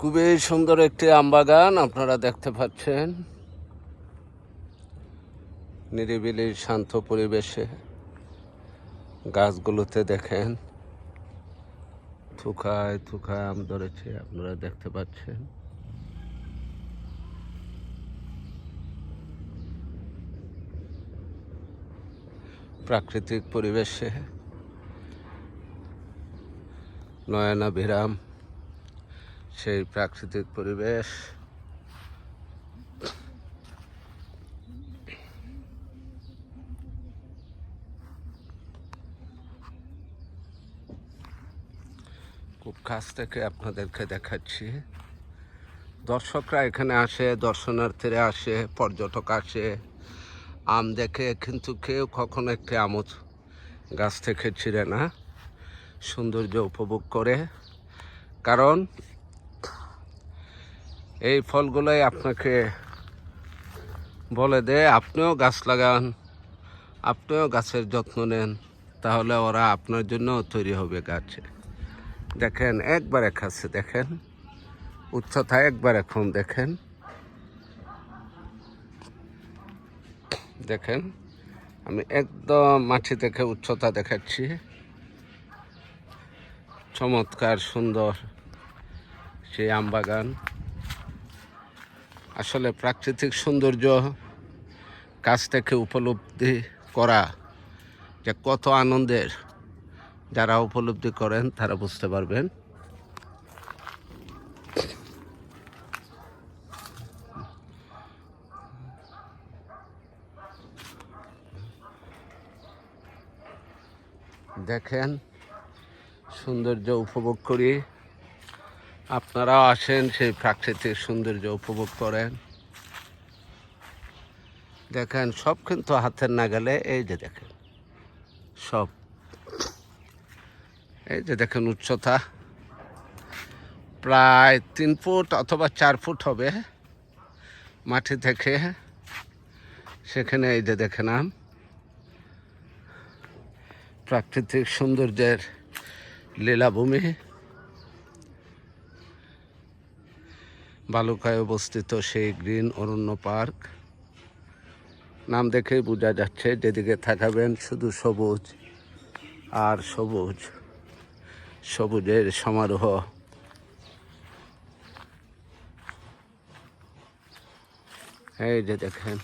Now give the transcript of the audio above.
খুবই সুন্দর একটি আম বাগান আপনারা দেখতে পাচ্ছেন। নিরিবিলি, শান্ত পরিবেশে গাছগুলোতে দেখেন। থুকায় থুকায় আম ধরেছে, আপনারা দেখতে পাচ্ছেন। প্রাকৃতিক পরিবেশে নয়নাভিরাম সেই প্রাকৃতিক পরিবেশ। খুব কাছ থেকে আপনাদেরকে দেখাচ্ছি। দর্শকরা এখানে আসে, দর্শনার্থীরা আসে, পর্যটক আসে। আম দেখে কিন্তু কেউ কখনো একটি আমজ গাছ থেকে ছিঁড়ে না। সৌন্দর্য উপভোগ করে। কারণ এই ফলগুলোই আপনাকে বলে দেয়, আপনিও গাছ লাগান, আপনিও গাছের যত্ন নেন, তাহলে ওরা আপনার জন্য তৈরি হবে গাছে। দেখেন, একবারে খাচ্ছে দেখেন উচ্চতা একবার এখন দেখেন। দেখেন, আমি একদম মাটি থেকে উচ্চতা দেখাচ্ছি। চমৎকার, সুন্দর সেই আম বাগান আসলে প্রাকৃতিক সৌন্দর্য কাছ থেকে উপলব্ধি করা যে কত আনন্দের যারা উপলব্ধি করেন, তারা বুঝতে পারবেন। দেখেন, সৌন্দর্য উপভোগ করি। আপনারাও আসেন, সেই প্রাকৃতিক সৌন্দর্য উপভোগ করেন। দেখেন, সব কিন্তু হাতের না গেলে এই যে দেখেন, সব। এই যে দেখেন উচ্চতা, প্রায় তিন ফুট অথবা চার ফুট হবে মাটি থেকে। সেখানে এই যে দেখেন আম। প্রাকৃতিক সৌন্দর্যের লীলাভূমি। বালুকায় অবস্থিত সেই গ্রিন অরণ্য পার্ক। নাম দেখেই বোঝা যাচ্ছে যেদিকে থাকাবেন শুধু সবুজ আর সবুজ। সবুজের সমারোহ। এই যে দেখেন